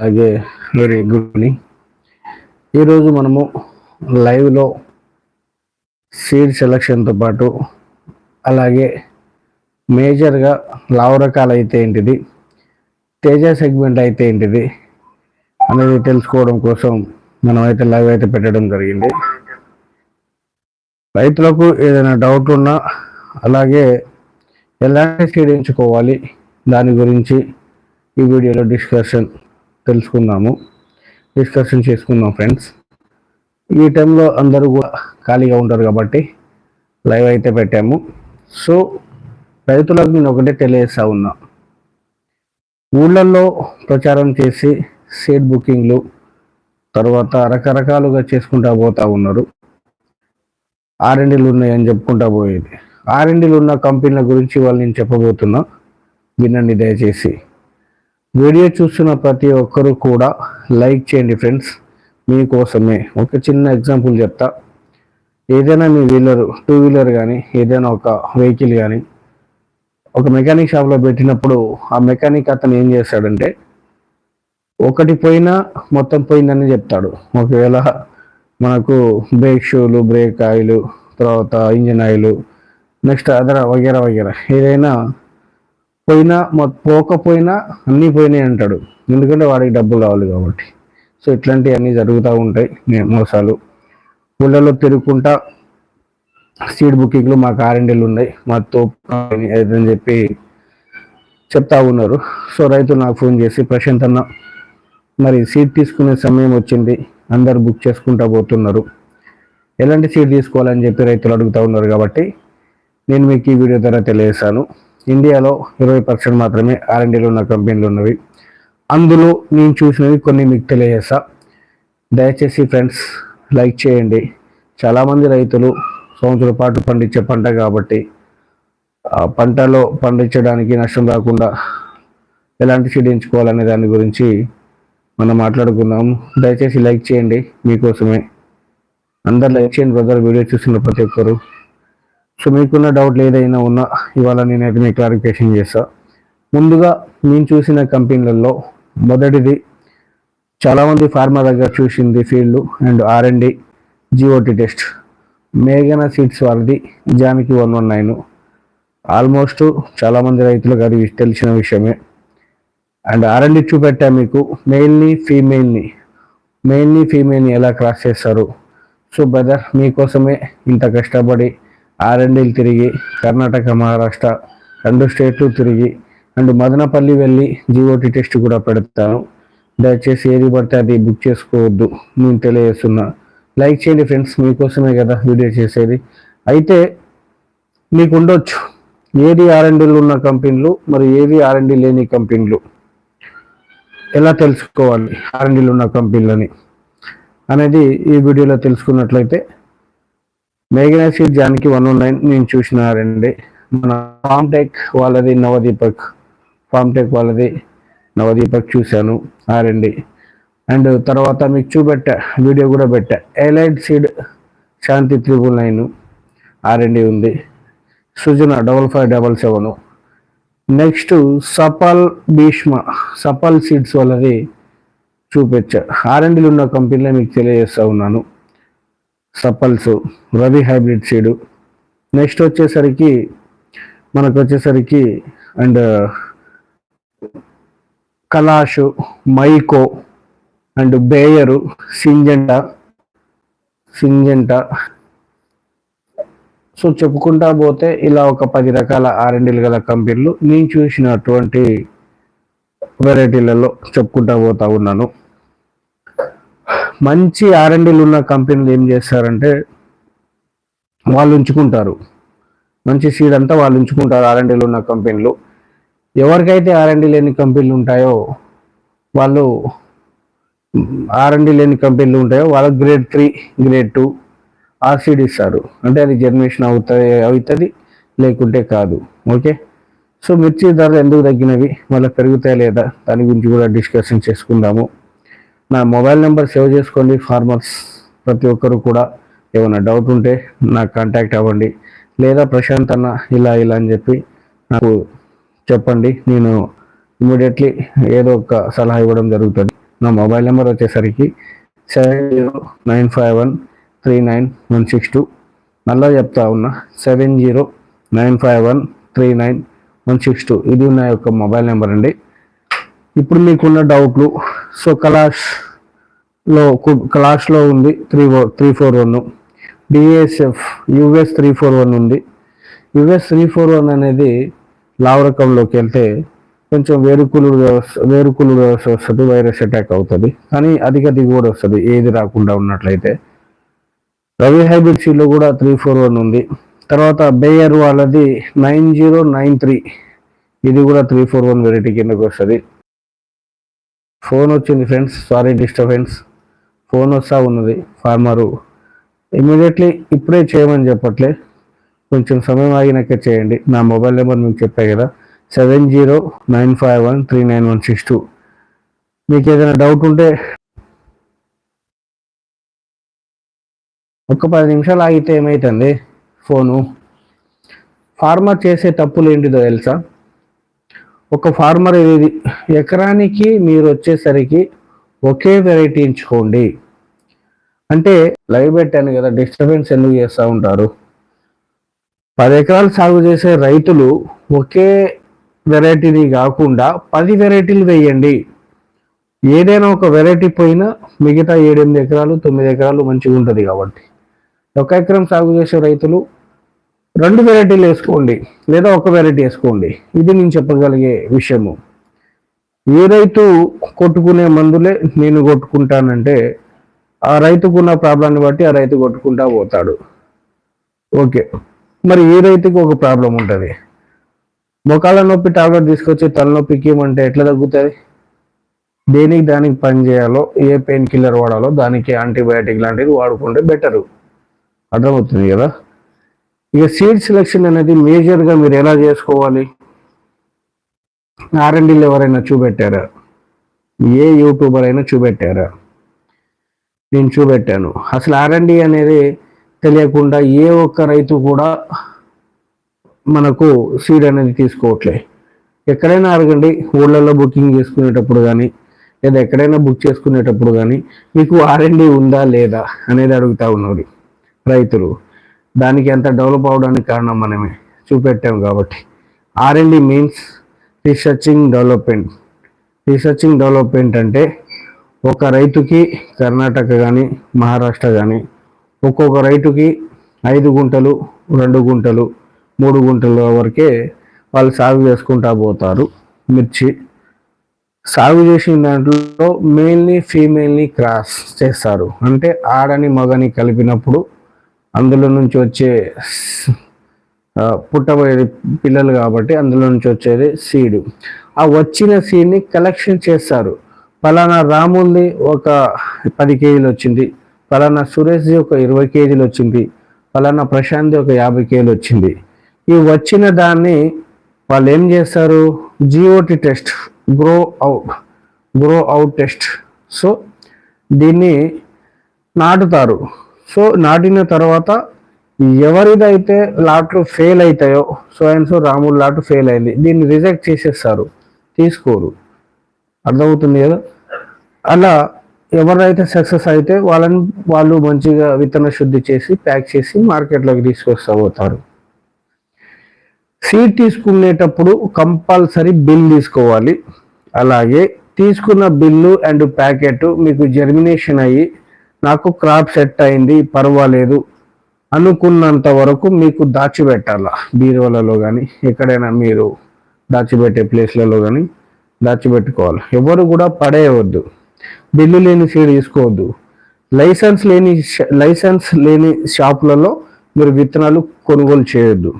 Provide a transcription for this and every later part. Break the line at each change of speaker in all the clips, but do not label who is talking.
అలాగే very good morning ఈరోజు మనము లైవ్లో సీడ్ సెలక్షన్తో పాటు అలాగే మేజర్గా లావు రకాలు అయితే ఏంటిది తేజ సెగ్మెంట్ అయితే ఏంటిది అనేది తెలుసుకోవడం కోసం మనం అయితే లైవ్ అయితే పెట్టడం జరిగింది. రైతులకు ఏదైనా డౌట్ ఉన్నా అలాగే ఎలాంటి సీడ్ ఎంచుకోవాలి దాని గురించి ఈ వీడియోలో డిస్కషన్ తెలుసుకుందాము. డిస్కషన్ చేసుకుందాం ఫ్రెండ్స్ ఈ టైంలో అందరూ కూడా ఖాళీగా ఉంటారు కాబట్టి లైవ్ అయితే పెట్టాము. సో రైతులకు నేను ఒకటే తెలియజేస్తా ఉన్నా. ఊళ్ళల్లో ప్రచారం చేసి సీట్ బుకింగ్లు తర్వాత రకరకాలుగా చేసుకుంటా పోతా ఉన్నారు. ఆర్ఎండీలు ఉన్నాయని చెప్పుకుంటా పోయేది. ఆర్ఎండీలు ఉన్న కంపెనీల గురించి వాళ్ళు నేను చెప్పబోతున్నా. వినండి దయచేసి. వీడియో చూస్తున్న ప్రతి ఒక్కరూ కూడా లైక్ చేయండి ఫ్రెండ్స్. మీకోసమే ఒక చిన్న ఎగ్జాంపుల్ చెప్తా. ఏదైనా మీ వీలర్ టూ వీలర్ కానీ ఏదైనా ఒక వెహికల్ కానీ ఒక మెకానిక్ షాప్లో పెట్టినప్పుడు ఆ మెకానిక్ అతను ఏం చేస్తాడంటే ఒకటి పోయినా మొత్తం పోయిందని చెప్తాడు. ఒకవేళ మనకు బ్రేక్ షూలు బ్రేక్ ఆయిల్ తర్వాత ఇంజిన్ ఆయిల్ నెక్స్ట్ అదర్ వగేరా వగేరా ఏదైనా పోయినా పోకపోయినా అన్నీ పోయినాయి అంటాడు. ఎందుకంటే వాడికి డబ్బులు కావాలి కాబట్టి. సో ఇట్లాంటివన్నీ జరుగుతూ ఉంటాయి మోసాలు. ఊళ్ళలో తిరుగుకుంటా సీట్ బుకింగ్లు మా కారెండీలు ఉన్నాయి. మా తోపు అని చెప్పి చెప్తా ఉన్నారు. సో రైతు నాకు ఫోన్ చేసి ప్రశాంత్ అన్న మరి సీట్ తీసుకునే సమయం వచ్చింది. అందరు బుక్ చేసుకుంటా పోతున్నారు. ఎలాంటి సీట్ తీసుకోవాలని చెప్పి రైతులు అడుగుతూ ఉన్నారు కాబట్టి నేను మీకు ఈ వీడియో ద్వారా తెలియజేశాను ఇండియాలో ఇరవై పర్సెంట్ మాత్రమే ఆర్ఎండీలో ఉన్న కంపెనీలు ఉన్నవి. అందులో నేను చూసినవి కొన్ని మీకు తెలియజేస్తా. దయచేసి ఫ్రెండ్స్ లైక్ చేయండి. చాలామంది రైతులు సంవత్సరం పాటు పండించే పంట కాబట్టి ఆ పంటలో పండించడానికి నష్టం రాకుండా ఎలాంటి సీడ్ ఎంచుకోవాలనే దాని గురించి మనం మాట్లాడుకుందాం. దయచేసి లైక్ చేయండి మీకోసమే. అందరు లైక్ చేయండి బ్రదర్ వీడియో చూస్తున్న ప్రతి ఒక్కరు. సో మీకున్న డౌట్లు ఏదైనా ఉన్నా ఇవాళ నేనైతే మీకు క్లారిఫికేషన్ చేస్తా. ముందుగా నేను చూసిన కంపెనీలలో మొదటిది చాలామంది ఫార్మా దగ్గర చూసింది field and R and D GOT test మేఘన సీట్స్ వారిది Janaki one one nine. Almost చాలామంది రైతులకు అది తెలిసిన విషయమే. అండ్ ఆర్ అండ్ డి చూపెట్టా మీకు మెయిల్ని ఫీమేల్ని మెయిల్ని ఫీమేల్ని ఎలా క్రాస్ చేస్తారు? సో బ్రదర్ మీకోసమే ఇంత కష్టపడి ఆర్ఎండీలు తిరిగి కర్ణాటక మహారాష్ట్ర రెండు స్టేట్లు తిరిగి అండ్ మదనపల్లి వెళ్ళి జిఓటి టెస్ట్ కూడా పెడతాను. దయచేసి ఏది పడితే అది బుక్ చేసుకోవద్దు నేను తెలియజేస్తున్నా. లైక్ చేయండి ఫ్రెండ్స్ మీకోసమే కదా వీడియో చేసేది. అయితే మీకు ఉండొచ్చు ఏది ఆర్ఎండీలు ఉన్న కంపెనీలు మరి ఏది ఆర్ఎండీ లేని కంపెనీలు. ఎలా తెలుసుకోవాలి ఆర్ఎండీలు ఉన్న కంపెనీలని అనేది ఈ వీడియోలో తెలుసుకున్నట్లయితే మేఘనా జానికి వన్ వన్ నైన్ నేను చూసినారండి. మన ఫామ్ టెక్ వాళ్ళది నవదీపక్. ఫామ్ టెక్ వాళ్ళది నవదీపక్ చూశాను. ఆరండి అండ్ తర్వాత మీకు చూపెట్టా వీడియో కూడా పెట్టా. Elite seed Shanti triple nine R and D ఉంది. Sujana double five double seven. Next Safal Bhishma Safal seeds వాళ్ళది చూపించా ఆర్ఎండిలు ఉన్న కంపెనీలో మీకు తెలియజేస్తా ఉన్నాను. సపల్స్ రవి హైబ్రిడ్ సీడు నెక్స్ట్ వచ్చేసరికి మనకు వచ్చేసరికి and Kalash Mahyco and Bayer Syngenta Syngenta. So చెప్పుకుంటా పోతే ఇలా ఒక పది రకాల ఆర్ఎండీలు గల కంపెనీలు నేను చూసినటువంటి వెరైటీలలో చెప్పుకుంటా పోతా ఉన్నాను. మంచి ఆర్ఎండీలు ఉన్న కంపెనీలు ఏం చేస్తారంటే వాళ్ళు ఉంచుకుంటారు. మంచి సీడ్ అంతా వాళ్ళు ఉంచుకుంటారు ఆర్ఎండీలు ఉన్న కంపెనీలు. ఎవరికైతే ఆర్ఎండి లేని కంపెనీలు ఉంటాయో వాళ్ళు ఆర్ఎండి లేని కంపెనీలు ఉంటాయో వాళ్ళకి గ్రేడ్ త్రీ గ్రేడ్ టూ ఆ సీడ్ ఇస్తారు. అంటే అది జర్మినేషన్ అవుతుంది అవుతుంది లేకుంటే కాదు. ఓకే సో మిర్చి ధరలు ఎందుకు తగ్గినవి? మళ్ళీ పెరుగుతాయి లేదా? దాని గురించి కూడా డిస్కషన్ చేసుకుందాము. నా మొబైల్ నెంబర్ సేవ్ చేసుకోండి. ఫార్మర్స్ ప్రతి ఒక్కరు కూడా ఏమైనా డౌట్ ఉంటే నాకు కాంటాక్ట్ అవ్వండి. లేదా ప్రశాంత్ అన్న ఇలా ఇలా అని చెప్పి నాకు చెప్పండి. నేను ఇమీడియట్లీ ఏదో ఒక సలహా ఇవ్వడం జరుగుతుంది. నా మొబైల్ నెంబర్ వచ్చేసరికి seven zero nine five one three nine one six two. మళ్ళీ చెప్తా ఉన్నా seven zero nine five one three nine one six two. ఇది నా యొక్క మొబైల్ నెంబర్ అండి. ఇప్పుడు మీకున్న డౌట్లు. సో కలాష్లో కలాష్లో ఉంది three three four one. DSF US three four one ఉంది. యుఎస్ త్రీ ఫోర్ వన్ అనేది లావ్ రకంలోకి వెళ్తే కొంచెం వేరుకులు వ్యవస్థ వేరుకులు వ్యవస్థ వస్తుంది వైరస్ అటాక్ అవుతుంది. కానీ అధిక దిగుబడి వస్తుంది ఏది రాకుండా ఉన్నట్లయితే. రవి హైబ్రిడ్ సీడ్లో కూడా త్రీ ఫోర్ వన్ ఉంది. తర్వాత బేయర్ వాళ్ళది నైన్ జీరో నైన్ త్రీ. ఇది కూడా త్రీ ఫోర్ వన్ వెరైటీ కిందకి వస్తుంది. ఫోన్ వచ్చింది ఫ్రెండ్స్ సారీ డిస్టర్బెన్స్ ఫోన్ వస్తూ ఉన్నది ఫార్మరు. ఇమీడియట్లీ ఇప్పుడే చేయమని చెప్పట్లే. కొంచెం సమయం ఆగినాక చేయండి. నా మొబైల్ నెంబర్ మీకు చెప్పా కదా seven zero nine five one three nine one six two. మీకు ఏదైనా డౌట్ ఉంటే ఒక పది నిమిషాలు ఆగితే ఏమవుతుంది ఫోను. ఫార్మర్ చేసే తప్పులు ఏంటిదో తెలుసా? ఒక ఫార్మర్ ఇది ఎకరానికి మీరు వచ్చేసరికి ఒకే వెరైటీ ఎంచుకోండి. అంటే లైవ్ పెట్టాను కదా డిస్టర్బెన్స్ ఎందుకు చేస్తూ ఉంటారు? పది ఎకరాలు సాగు చేసే రైతులు ఒకే వెరైటీని కాకుండా పది వెరైటీలు వేయండి. ఏదైనా ఒక వెరైటీ పోయినా మిగతా ఏడెనిమిది ఎకరాలు తొమ్మిది ఎకరాలు మంచిగా ఉంటుంది కాబట్టి. ఒక ఎకరం సాగు చేసే రైతులు రెండు వెరైటీలు వేసుకోండి లేదా ఒక వెరైటీ వేసుకోండి. ఇది నేను చెప్పగలిగే విషయము. ఏ రైతు కొట్టుకునే మందులే నేను కొట్టుకుంటానంటే ఆ రైతుకున్న ప్రాబ్లాన్ని బట్టి ఆ రైతు కొట్టుకుంటా పోతాడు. ఓకే. మరి ఏ రైతుకి ఒక ప్రాబ్లం ఉంటుంది? మొకాళ్ళ నొప్పి టాబ్లెట్ తీసుకొచ్చి తలనొప్పికి ఏమంటే ఎట్లా తగ్గుతుంది? దేనికి దానికి పని చేయాలో ఏ పెయిన్ కిల్లర్ వాడాలో దానికి యాంటీబయాటిక్ లాంటిది వాడుకుంటే బెటరు. అర్థమవుతుంది కదా? ఇక సీడ్ సెలెక్షన్ అనేది మేజర్గా మీరు ఎలా చేసుకోవాలి? ఆర్ఎండీలు ఎవరైనా చూపెట్టారా? ఏ యూట్యూబర్ అయినా చూపెట్టారా? నేను చూపెట్టాను. అసలు ఆర్ఎండి అనేది తెలియకుండా ఏ ఒక్క రైతు కూడా మనకు సీడ్ అనేది తీసుకోవట్లే. ఎక్కడైనా అడగండి ఊళ్ళల్లో బుకింగ్ చేసుకునేటప్పుడు కానీ లేదా ఎక్కడైనా బుక్ చేసుకునేటప్పుడు కానీ మీకు ఆర్ఎండి ఉందా లేదా అనేది అడుగుతా ఉన్నారు రైతులు. దానికి ఎంత డెవలప్ అవడానికి కారణం మనమే చూపెట్టాం కాబట్టి. R and D means researching development researching development అంటే ఒక రైతుకి కర్ణాటక కానీ మహారాష్ట్ర కానీ ఒక్కొక్క రైతుకి ఐదు గుంటలు రెండు గుంటలు మూడు గుంటల వరకే వాళ్ళు సాగు చేసుకుంటా పోతారు మిర్చి. సాగు చేసిన దాంట్లో మేల్ని ఫీమేల్ని క్రాస్ చేస్తారు. అంటే ఆడని మగని కలిపినప్పుడు అందులో నుంచి వచ్చే పుట్టబోయేది పిల్లలు కాబట్టి అందులో నుంచి వచ్చేది సీడ్. ఆ వచ్చిన సీడ్ని కలెక్షన్ చేస్తారు. పలానా రాముల్ది ఒక పది కేజీలు వచ్చింది. పలానా సురేష్ది ఒక ఇరవై కేజీలు వచ్చింది. పలానా ప్రశాంత్ది ఒక యాభై కేజీలు వచ్చింది. ఈ వచ్చిన దాన్ని వాళ్ళు ఏం చేస్తారు? GOT test grow out grow out test. So దీన్ని నాటుతారు. సో నాటిన తర్వాత ఎవరిదైతే లాట్లు ఫెయిల్ అవుతాయో so and so Ramudu lot fail అయింది. దీన్ని రిజెక్ట్ చేసేస్తారు. తీసుకోరు. అర్థమవుతుంది కదా? అలా ఎవరైతే సక్సెస్ అయితే వాళ్ళని వాళ్ళు మంచిగా విత్తన శుద్ధి చేసి ప్యాక్ చేసి మార్కెట్లోకి తీసుకొస్తా పోతారు. సీడ్ తీసుకునేటప్పుడు కంపల్సరీ బిల్ తీసుకోవాలి. అలాగే తీసుకున్న బిల్లు అండ్ ప్యాకెట్ మీకు జర్మినేషన్ అయ్యి నాకు క్రాప్ సెట్ అయింది పర్వాలేదు. అనుకున్నంత వరకు మీకు దాచిపెట్టాల. బీరువాలలో కానీ ఎక్కడైనా మీరు దాచిపెట్టే ప్లేస్లలో కానీ దాచిపెట్టుకోవాలి. ఎవరు కూడా పడేయవద్దు. బిల్లు లేని సీడ్ తీసుకోవద్దు. లైసెన్స్ లేని లైసెన్స్ లేని షాపులలో మీరు విత్తనాలు కొనుగోలు చేయొద్దు.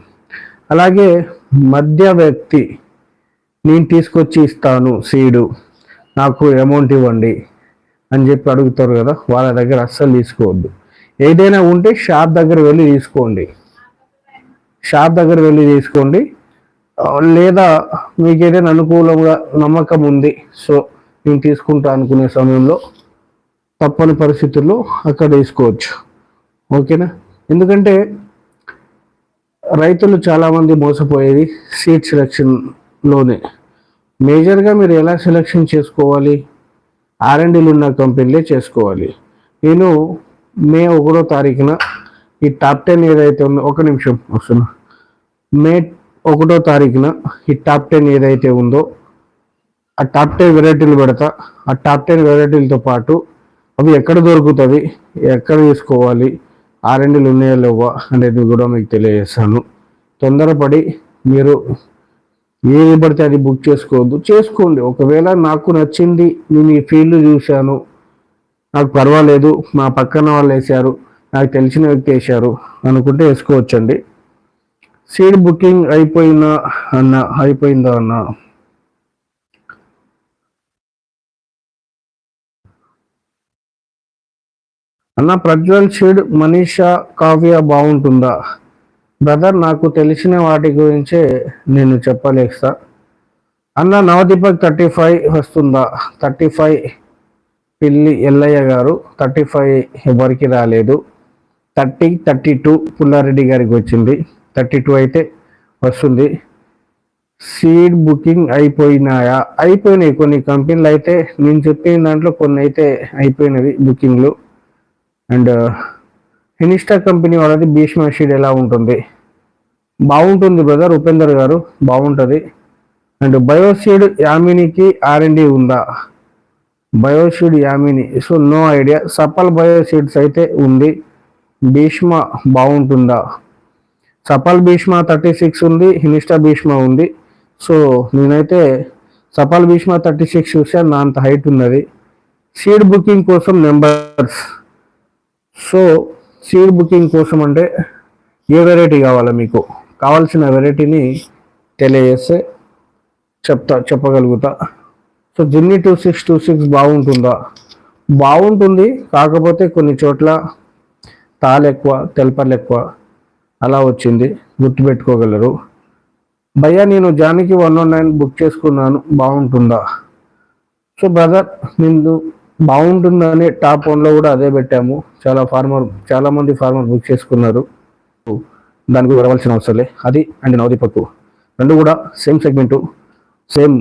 అలాగే మధ్య వ్యక్తి నేను తీసుకొచ్చి ఇస్తాను సీడు. నాకు అమౌంట్ ఇవ్వండి. అని చెప్పి అడుగుతారు కదా వాళ్ళ దగ్గర అస్సలు తీసుకోవద్దు. ఏదైనా ఉంటే షాప్ దగ్గర వెళ్ళి తీసుకోండి. షాప్ దగ్గర వెళ్ళి తీసుకోండి. లేదా మీకు ఏదైనా అనుకూలంగా నమ్మకం ఉంది సో నేను తీసుకుంటా అనుకునే సమయంలో తప్పని పరిస్థితుల్లో అక్కడ తీసుకోవచ్చు. ఓకేనా? ఎందుకంటే రైతులు చాలామంది మోసపోయేది సీడ్ సెలక్షన్లోనే మేజర్గా మీరు ఎలా సెలక్షన్ చేసుకోవాలి? ఆర్ఎండీలు ఉన్న కంపెనీలే చేసుకోవాలి. నేను మే ఒకటో తారీఖున ఈ టాప్ టెన్ ఏదైతే ఉందో ఒక నిమిషం వస్తున్నా. మే ఒకటో తారీఖున ఈ టాప్ టెన్ ఏదైతే ఉందో ఆ టాప్ టెన్ వెరైటీలు పెడతా. ఆ టాప్ టెన్ వెరైటీలతో పాటు అవి ఎక్కడ దొరుకుతుంది ఎక్కడ తీసుకోవాలి ఆర్ఎండీలు ఉన్నాయా లేవా అనేది కూడా మీకు తెలియజేస్తాను. తొందరపడి మీరు ఏది పడితే అది బుక్ చేసుకోవద్దు. చేసుకోండి. ఒకవేళ నాకు నచ్చింది నేను ఈ ఫీల్డ్ చూశాను నాకు పర్వాలేదు మా పక్కన వాళ్ళు వేశారు నాకు తెలిసిన వ్యక్తి వేశారు అనుకుంటే వేసుకోవచ్చండి. సీడ్ బుకింగ్ అయిపోయినా అన్న అయిపోయిందా అన్న? అన్న ప్రజ్వల్ సీడ్ మనీషా కావ్య బాగుంటుందా? బ్రదర్ నాకు తెలిసిన వాటి గురించే నేను చెప్పలేస్తా. అన్న నవదీపక్ థర్టీ ఫైవ్ వస్తుందా? థర్టీ ఫైవ్ పిల్లి ఎల్లయ్య గారు థర్టీ ఫైవ్ ఎవరికి రాలేదు. థర్టీ థర్టీ టూ పుల్లారెడ్డి గారికి వచ్చింది. థర్టీ టూ అయితే వస్తుంది. సీడ్ బుకింగ్ అయిపోయినాయా? అయిపోయినాయి. కొన్ని కంపెనీలు అయితే నేను చెప్పిన దాంట్లో కొన్ని అయితే అయిపోయినవి బుకింగ్లు. అండ్ ఇనిస్టా కంపెనీ వాళ్ళది భీష్మ షీడ్ ఎలా ఉంటుంది? బాగుంటుంది బ్రదర్ ఉపేందర్ గారు బాగుంటుంది. అండ్ బయోసీడ్ యామినికి ఆర్ఎండి ఉందా? Bioseed Yamini so no idea Sampath bio seeds అయితే ఉంది. భీష్మ బాగుంటుందా? సపల్ భీష్మ థర్టీ సిక్స్ ఉంది హినిస్టా భీష్మ ఉంది. సో నేనైతే సపల్ భీష్మ థర్టీ సిక్స్ చూసాను నా అంత హైట్ ఉన్నది. సీడ్ బుకింగ్ కోసం నెంబర్స్ సో సీడ్ బుకింగ్ కోసం అంటే ఏ వెరైటీ కావాలా మీకు? కావాల్సిన వెరైటీని తెలియజేస్తే చెప్తా చెప్పగలుగుతా. సో జిమ్ని టూ సిక్స్ టూ సిక్స్ బాగుంటుందా? బాగుంటుంది కాకపోతే కొన్ని చోట్ల తాలు ఎక్కువ తెలపలు ఎక్కువ అలా వచ్చింది. గుర్తుపెట్టుకోగలరు. భయ్యా నేను Janaki one one nine book చేసుకున్నాను. బాగుంటుందా? సో బ్రదర్ నిన్ను బాగుంటుందని టాప్ వన్లో కూడా అదే పెట్టాము. చాలా ఫార్మర్ చాలా మంది ఫార్మర్ బుక్ చేసుకున్నారు. దానికి వరవలసిన అవసరం లే. అది అండ్ నవదీపక్కు రెండు కూడా సేమ్ సెగ్మెంటు సేమ్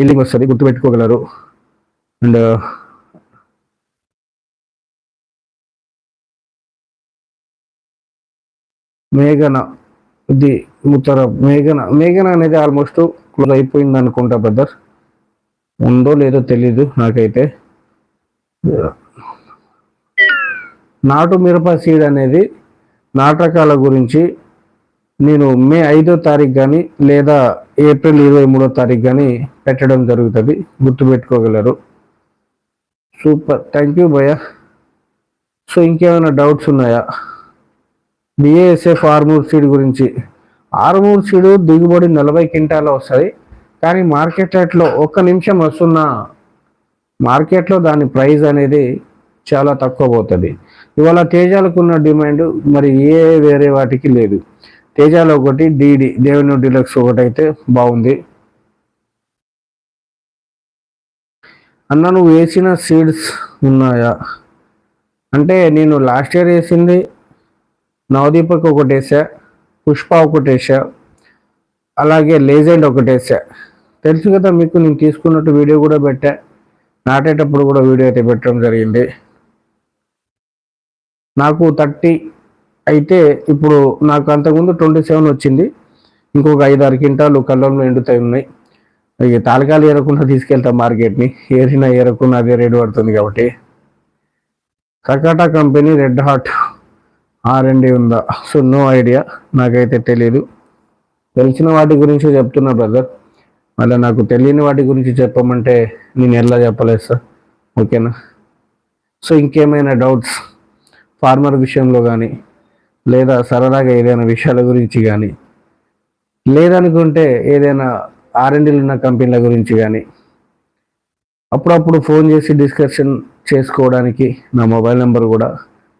ఇల్లింగ్ వస్తుంది గుర్తుపెట్టుకోగలరు. అండ్ మేఘన ఇది ఉత్తర మేఘన మేఘన అనేది ఆల్మోస్ట్ క్లోజ్ అయిపోయింది అనుకుంటా బ్రదర్ ఉందో లేదో తెలీదు నాకైతే. నాటు మిరప సీడ్ అనేది నాటకాల గురించి నేను మే ఐదో తారీఖు కానీ లేదా ఏప్రిల్ ఇరవై మూడో తారీఖు కానీ పెట్టడం జరుగుతుంది. గుర్తుపెట్టుకోగలరు. సూపర్. థ్యాంక్ యూ భయ్య. సో ఇంకేమైనా డౌట్స్ ఉన్నాయా? బిఏఎస్ఎఫ్ ఆర్మూర్ సీడ్ గురించి. ఆర్మూర్ సీడు దిగుబడి నలభై క్వింటాలు వస్తుంది. కానీ మార్కెట్ రేట్లో ఒక్క నిమిషం వస్తున్న మార్కెట్లో దాని ప్రైస్ అనేది చాలా తక్కువ పోతుంది. ఇవాళ తేజాలకు ఉన్న డిమాండ్ మరి ఏ వేరే వాటికి లేదు. తేజాలో ఒకటి డీడీ దేవుని డిలక్స్ ఒకటి అయితే బాగుంది. అన్న నువ్వు వేసిన సీడ్స్ ఉన్నాయా? అంటే నేను లాస్ట్ ఇయర్ వేసింది నవదీపక్ ఒకటి వేసా పుష్ప ఒకటి వేసా అలాగే లేజెండ్ ఒకటి వేసా తెలుసు కదా మీకు నేను తీసుకున్నట్టు వీడియో కూడా పెట్టా. నాటేటప్పుడు కూడా వీడియో అయితే పెట్టడం జరిగింది. నాకు థర్టీ అయితే ఇప్పుడు నాకు అంతకుముందు ట్వంటీ సెవెన్ వచ్చింది. ఇంకొక ఐదు ఆరు క్వింటాలు కళ్ళంలో ఎండుతాయి ఉన్నాయి. ఇక తాలకాలు ఏరకుండా తీసుకెళ్తాం మార్కెట్ని. ఏరినా ఏరకుండా అదే రేటు పడుతుంది కాబట్టి. కకాటా కంపెనీ రెడ్ హాట్ ఆర్ ఉందా? So no idea. నాకైతే తెలియదు తెలిసిన వాటి గురించి చెప్తున్నా బ్రదర్. మళ్ళీ నాకు తెలియని వాటి గురించి చెప్పమంటే నేను ఎలా చెప్పలేదు సార్. ఓకేనా? సో ఇంకేమైనా డౌట్స్ ఫార్మర్ విషయంలో కానీ లేదా సరదాగా ఏదైనా విషయాల గురించి కానీ లేదనుకుంటే ఏదైనా ఆర్ఎండీలు ఉన్న కంపెనీల గురించి కానీ అప్పుడప్పుడు ఫోన్ చేసి డిస్కషన్ చేసుకోవడానికి నా మొబైల్ నెంబర్ కూడా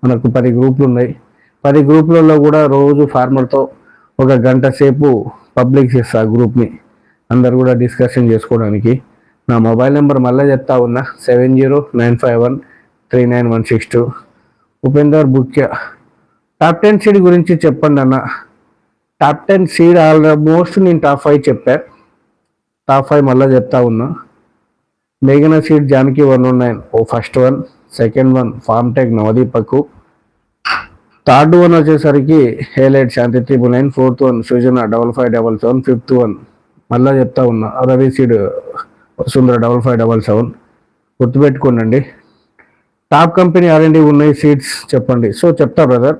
మనకు పది గ్రూపులు ఉన్నాయి. పది గ్రూపులలో కూడా రోజు ఫార్మర్తో ఒక గంట సేపు పబ్లిక్ చేస్తా ఆ గ్రూప్ని అందరు కూడా డిస్కషన్ చేసుకోవడానికి. నా మొబైల్ నెంబర్ మళ్ళీ చెప్తా ఉన్నా seven zero nine five one three nine one six two Upender Bukya top ten seed గురించి చెప్పండి అన్న. టాప్ టెన్ సీడ్ ఆల్మోస్ట్ నేను టాప్ ఫైవ్ చెప్పా. టాప్ ఫైవ్ మళ్ళీ చెప్తా ఉన్నా. మేఘన seed Janaki one one nine ఓ first one second one farm tech నవదీపకు. Third one వచ్చేసరికి హేలైట్ Shanti triple nine fourth one Srujana double five double seven fifth one మళ్ళా చెప్తా ఉన్నా. Ravi seed Vasundhara double five double seven. గుర్తుపెట్టుకోనండి top company R and D ఉన్నాయి seats చెప్పండి. So చెప్తా brother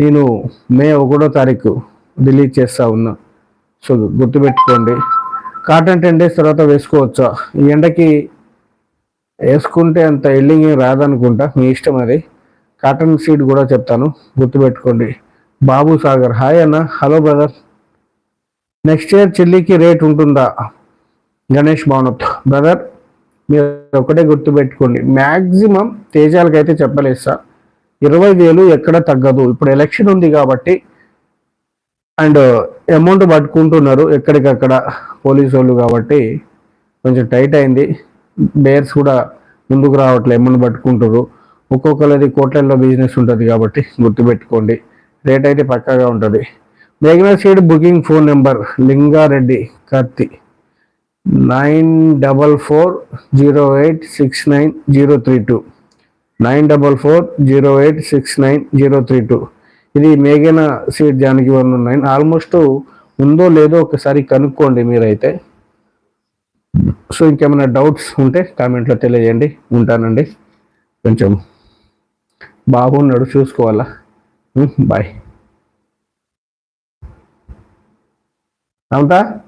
నేను May ఒకటో తారీఖు డిలీట్ చేస్తా ఉన్నా. సో గుర్తుపెట్టుకోండి. కాటన్ టెన్ డేస్ తర్వాత వేసుకోవచ్చా? ఈ ఎండకి వేసుకుంటే అంత ఎల్లింగ్ ఏం రాదనుకుంటా. మీ ఇష్టం అది. కాటన్ సీడ్ కూడా చెప్తాను. గుర్తుపెట్టుకోండి. బాబు సాగర్. హాయ్ అన్న. Hello brother. నెక్స్ట్ ఇయర్ చెల్లికి రేట్ ఉంటుందా? గణేష్ భానుత్ బ్రదర్ మీరు ఒకటే గుర్తుపెట్టుకోండి. మ్యాక్సిమం తేజాలకైతే చెప్పలేదు సార్. ఇరవై వేలు ఎక్కడ తగ్గదు. ఇప్పుడు ఎలక్షన్ ఉంది కాబట్టి అండ్ అమౌంట్ పట్టుకుంటున్నారు ఎక్కడికక్కడ పోలీసు వాళ్ళు కాబట్టి కొంచెం టైట్ అయింది. బేర్స్ కూడా ముందుకు రావట్లే అమౌంట్ పట్టుకుంటారు ఒక్కొక్కరిది కోట్లల్లో బిజినెస్ ఉంటుంది కాబట్టి గుర్తుపెట్టుకోండి. రేట్ అయితే పక్కాగా ఉంటుంది. మేఘనా seed booking phone number Lingareddy Katti nine double four zero eight six nine zero three two. Nine double four zero eight six nine zero three two. ఇది మేఘన seed Janaki one nine. Almost ఉందో లేదో ఒకసారి కనుక్కోండి మీరైతే. So ఇంకేమైనా doubts ఉంటే కామెంట్లో తెలియజేయండి. ఉంటానండి. కొంచెం బాగున్నాడు చూసుకోవాలా? బాయ్. Alda?